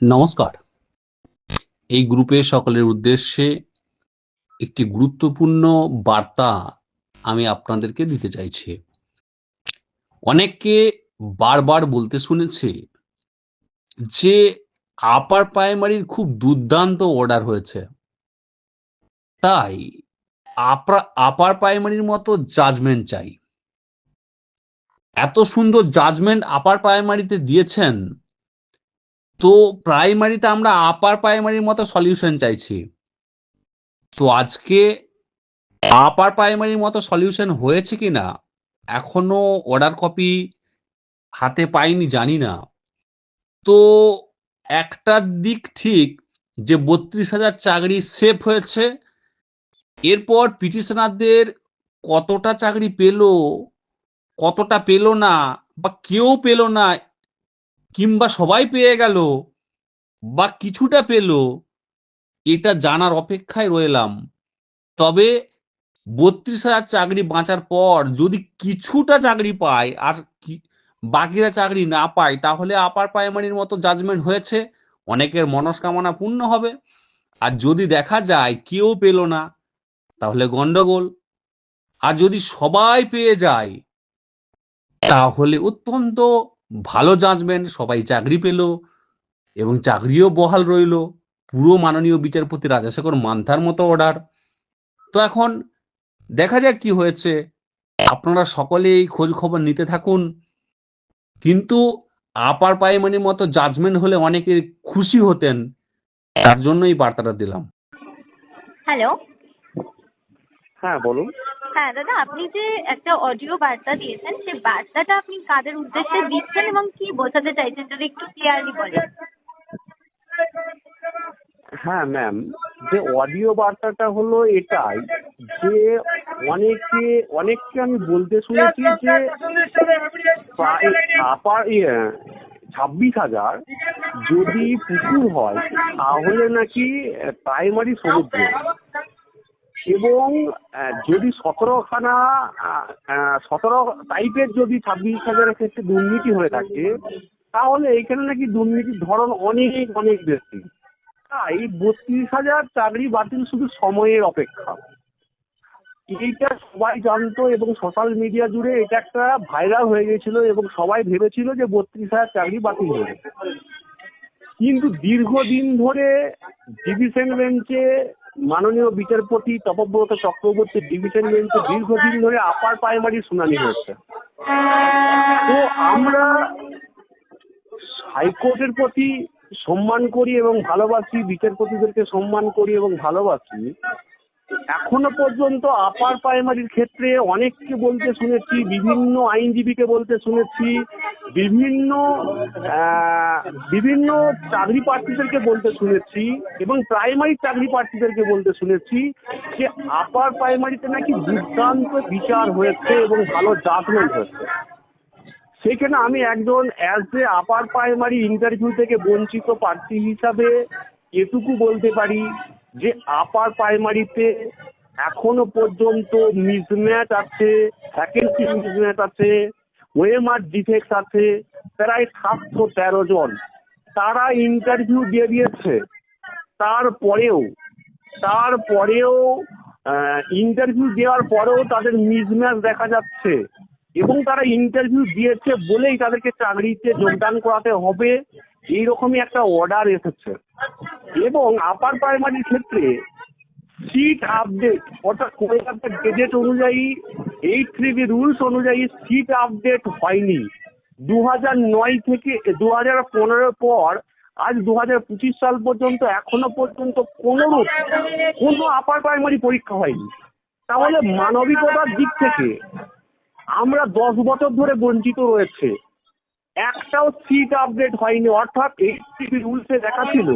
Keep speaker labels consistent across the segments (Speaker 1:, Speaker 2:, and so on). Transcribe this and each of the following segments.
Speaker 1: নমস্কার। এই গ্রুপের সকলের উদ্দেশ্যে একটি গুরুত্বপূর্ণ বার্তা আমি আপনাদেরকে দিতে চাইছি। অনেককে বারবার বলতে শুনেছি যে আপার প্রাইমারির খুব দুর্দান্ত অর্ডার হয়েছে। তাই আপার প্রাইমারির মতো জাজমেন্ট চাই। এত সুন্দর জাজমেন্ট আপার প্রাইমারিতে দিয়েছেন তো প্রাইমারিতে আমরা আপার প্রাইমারির মতো সলিউশন চাইছি। তো আজকে আপার প্রাইমারির মতো সলিউশন হয়েছে কি না, এখনও অর্ডার কপি হাতে পাইনি, জানি না। তো একটা দিক ঠিক যে বত্রিশ হাজার চাকরি সেফ হয়েছে, এরপর পিটিশনারদের কতটা চাকরি পেল, কতটা পেল না বা কেউ পেল না কিংবা সবাই পেয়ে গেল বা কিছুটা পেল, এটা জানার অপেক্ষায় রইলাম। তবে বত্রিশ হাজার চাকরি বাঁচার পর যদি কিছুটা চাকরি পায় আর কি, বাকিরা চাকরি না পায়, তাহলে আপার প্রাইমারির মতো জাজমেন্ট হয়েছে, অনেকের মনস্কামনা পূর্ণ হবে। আর যদি দেখা যায় কেউ পেল না, তাহলে গন্ডগোল। আর যদি সবাই পেয়ে যায়, তাহলে অত্যন্ত ভালো জাজমেন্ট সবাই চাকরি পেল এবং চাকরিও বহাল রইল। পুরো মাননীয় বিচারপতি রাজাশেখর মান্থার মতো অর্ডার তো এখন দেখা যাক কি হয়েছে। আপনারা সকলেই খোঁজ খবর নিতে থাকুন। কিন্তু আপার প্রাইমারির মতো জাজমেন্ট হলে অনেকে খুশি হতেন। তার জন্য এই বার্তাটা দিলাম।
Speaker 2: হ্যালো
Speaker 3: হ্যাঁ বলুন।
Speaker 2: হ্যাঁ দাদা, আপনি যে একটা অডিও বার্তা দিয়েছেন, সেই বার্তাটা আপনি কাদের উদ্দেশ্যে দিচ্ছেন এবং কি বোঝাতে চাইছেন, যদি একটু ক্লিয়ারলি বলেন?
Speaker 3: হ্যাঁ ম্যাম যে অডিও বার্তাটা হলো এটাই যে অনেকে, অনেককে আমি বলতে শুনেছি যে প্রায় ইয়ে ছাব্বিশ হাজার যদি পুকুর হয়, তাহলে নাকি প্রাইমারি সমুদ্র। এবং যদি সতেরোখানা সতেরো টাইপের যদি ছাব্বিশ হাজারের ক্ষেত্রে দুর্নীতি হয়ে থাকে, তাহলে এখানে নাকি দুর্নীতির ধরন অনেক অনেক বেশি। তাই বত্রিশ হাজার চাকরি বাতিল শুধু সময়ের অপেক্ষা। এইটা সবাই জানতো এবং সোশ্যাল মিডিয়া জুড়ে এটা একটা ভাইরাল হয়ে গেছিল এবং সবাই ভেবেছিল যে বত্রিশ হাজার চাকরি বাতিল হবে কিন্তু দীর্ঘদিন ধরে ডিভিশন বেঞ্চে মাননীয় বিচারপতি তপব্রত চক্রবর্তী ডিভিশন বেঞ্চে দীর্ঘদিন ধরে আপার প্রাইমারি শুনানি হচ্ছে তো আমরা হাইকোর্টের প্রতি সম্মান করি এবং ভালোবাসি, বিচারপতিদেরকে সম্মান করি এবং ভালোবাসি। এখনও পর্যন্ত আপার প্রাইমারির ক্ষেত্রে অনেককে বলতে শুনেছি, বিভিন্ন আইনজীবীকে বলতে শুনেছি, বিভিন্ন বিভিন্ন চাকরি প্রার্থীদেরকে বলতে শুনেছি এবং প্রাইমারি চাকরি প্রার্থীদেরকে বলতে শুনেছি যে আপার প্রাইমারিতে নাকি দুর্দান্ত বিচার হয়েছে এবং ভালো জাজমেন্ট হয়েছে। সেখানে আমি একজন as a upper primary interview থেকে বঞ্চিত প্রার্থী হিসাবে এটুকু বলতে পারি যে আপার প্রাইমারিতে এখনও পর্যন্ত মিসম্যাচ আছে ভ্যাকেন্সি মিসম্যাচ আছে ওয়েমার ডিফেক্ট আছে, প্রায় সাতশো তেরো জন। তারা ইন্টারভিউ দিয়ে দিয়েছে। তারপরেও তারপরেও ইন্টারভিউ দেওয়ার পরেও তাদের মিসম্যাচ দেখা যাচ্ছে। এবং তারা ইন্টারভিউ দিয়েছে বলেই তাদেরকে চাকরিতে যোগদান করাতে হবে। এইরকমই একটা অর্ডার এসেছে। এবং আপার প্রাইমারির ক্ষেত্রে সিট আপডেট অর্থাৎ কলকাতার গেজেট অনুযায়ী এইট থ্রি বি রুলস অনুযায়ী সিট আপডেট হয়নি। দু হাজার নয় থেকে দু হাজার পনেরোর পর, আজ দু হাজার পঁচিশ সাল পর্যন্ত, এখনও পর্যন্ত কোনোরূপ কোনো আপার প্রাইমারি পরীক্ষা হয়নি। তাহলে মানবিকতার দিক থেকে আমরা দশ বছর ধরে বঞ্চিত রয়েছে। একটাও সিট আপডেট হয়নি, অর্থাৎ এইচটিভি রুলসে দেখা ছিল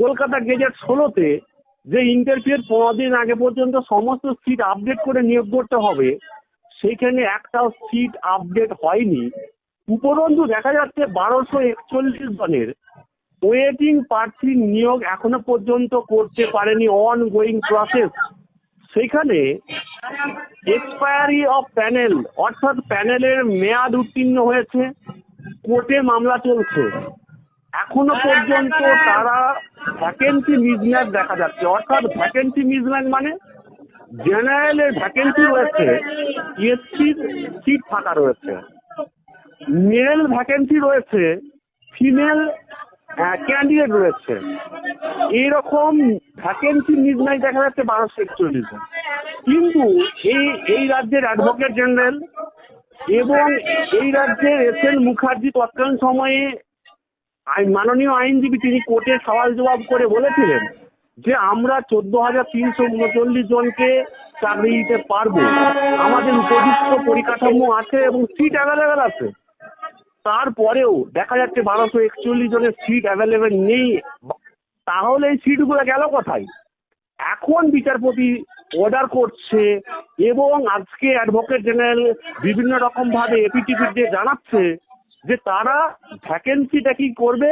Speaker 3: কলকাতা গেজেট ষোলোতে যে ইন্টারভিউর পনেরো দিন আগে পর্যন্ত সমস্ত সিট আপডেট করে নিয়োগ করতে হবে, সেখানে একটাও সিট আপডেট হয়নি। উপরন্তু দেখা যাচ্ছে বারোশো একচল্লিশ জনের ওয়েটিং প্রার্থীর নিয়োগ এখনও পর্যন্ত করতে পারেনি অন গোয়িং প্রসেস সেখানে এক্সপায়ারি অফ প্যানেল অর্থাৎ প্যানেলের মেয়াদ উত্তীর্ণ হয়েছে, কোর্টে মামলা চলছে। এখনও পর্যন্ত তারা ভ্যাকেন্সি মিসম্যাচ দেখা যাচ্ছে। অর্থাৎ ভ্যাকেন্সি মিসম্যাচ মানে জেনারেলের ভ্যাকেন্সি রয়েছে এসসির সিট ফাঁকা রয়েছে। মেল ভ্যাকেন্সি রয়েছে ফিমেল ক্যান্ডিডেট রয়েছে। এইরকম ভ্যাকেন্সি মিসম্যাচ দেখা যাচ্ছে বারোশো একচল্লিশে কিন্তু এই এই রাজ্যের অ্যাডভোকেট জেনারেল এবং এই রাজ্যের এস এন মুখার্জি তৎকালীন সময়ে মাননীয় আইনজীবী তিনি কোর্টে সওয়াল জবাব করে বলেছিলেন যে আমরা চোদ্দ হাজার তিনশো উনচল্লিশ জনকে চাকরি দিতে পারব। আমাদের উপযুক্ত পরিকাঠামো আছে এবং সিট অ্যাভেলেবেল আছে। তারপরেও দেখা যাচ্ছে বারোশো একচল্লিশ জনের সিট অ্যাভেলেবেল নেই। তাহলে এই সিটগুলো গেল কোথায়? এখন বিচারপতি অর্ডার করছে এবং আজকে অ্যাডভোকেট জেনারেল বিভিন্ন রকম ভাবে এপিটিপিট দিয়ে জানাচ্ছে যে তারা ভ্যাকেন্সিটা কি করবে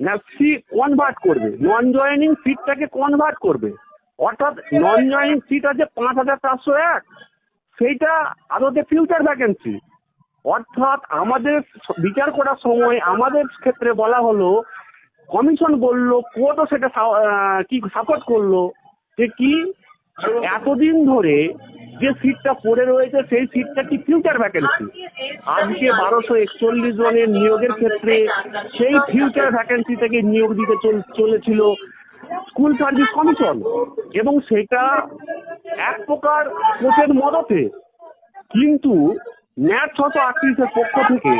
Speaker 3: না সি কনভার্ট করবে? নন জয়েনিং সিটটাকে কনভার্ট করবে। অর্থাৎ নন জয়েনিং সিট আছে পাঁচ হাজার চারশো এক। সেইটা আদতে ফিউচার ভ্যাকেন্সি অর্থাৎ আমাদের বিচার করার সময় আমাদের ক্ষেত্রে বলা হলো কমিশন বলল কোর্টও সেটা কি সাপোর্ট করল যে কি? এতদিন ধরে যে সিটটা পড়ে রয়েছে, সেই সিটটা কি ফিউচার ভ্যাকেন্সি আজকে বারোশো একচল্লিশ জনের নিয়োগের ক্ষেত্রে সেই ফিউচার ভ্যাকেন্সি থেকে নিয়োগ দিতে চল- চলেছিল স্কুল সার্ভিস কমিশন এবং সেটা এক প্রকার কোচের মদতে। কিন্তু ন্যাট ছশো আটত্রিশের পক্ষ থেকে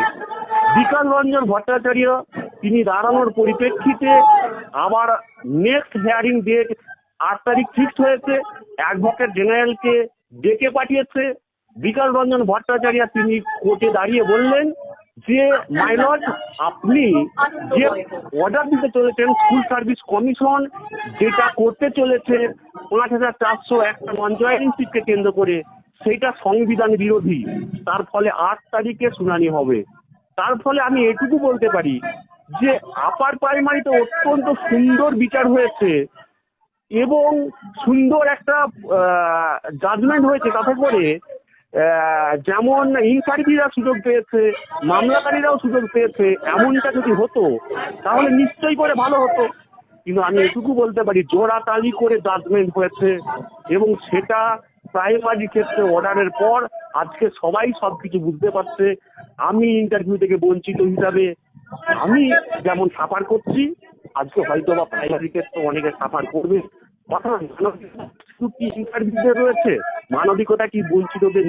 Speaker 3: বিকাশ রঞ্জন ভট্টাচার্য তিনি দাঁড়ানোর পরিপ্রেক্ষিতে আবার নেক্সট হেয়ারিং ডেট আট তারিখ ফিক্সড হয়েছে। অ্যাডভোকেট জেনারেলকে ডেকে পাঠিয়েছে। বিকাশ রঞ্জন ভট্টাচার্য তিনি কোর্টে দাঁড়িয়ে বললেন যে মাইলট আপনি যে অর্ডার দিতে চলেছেন স্কুল সার্ভিস কমিশন যেটা করতে চলেছে, পাঁচ হাজার চারশো একটা নন কেন্দ্র করে সেইটা সংবিধান বিরোধী। তার ফলে আট তারিখে শুনানি হবে। তার ফলে আমি এটুকু বলতে পারি যে আপার প্রাইমারিতে অত্যন্ত সুন্দর বিচার হয়েছে। এবং সুন্দর একটা জাজমেন্ট হয়েছে তাতে করে যেমন ইনসার্ভিরা সুযোগ পেয়েছে, মামলাকারীরাও সুযোগ পেয়েছে, এমনটা যদি হতো, তাহলে নিশ্চয়ই করে ভালো হতো। কিন্তু আমি এটুকু বলতে পারি, জোড়াতালি করে জাজমেন্ট হয়েছে, এবং সেটা প্রাইমারি ক্ষেত্রে অর্ডারের পর আজকে সবাই সব কিছু বুঝতে পারছে। আমি ইন্টারভিউ থেকে বঞ্চিত হিসাবে, আমি যেমন সাফার করছি, আজকে হয়তো বা প্রাইমারি ক্ষেত্রে অনেকে সাফার করবে। কথা মানবিকতা কি বঞ্চিতদের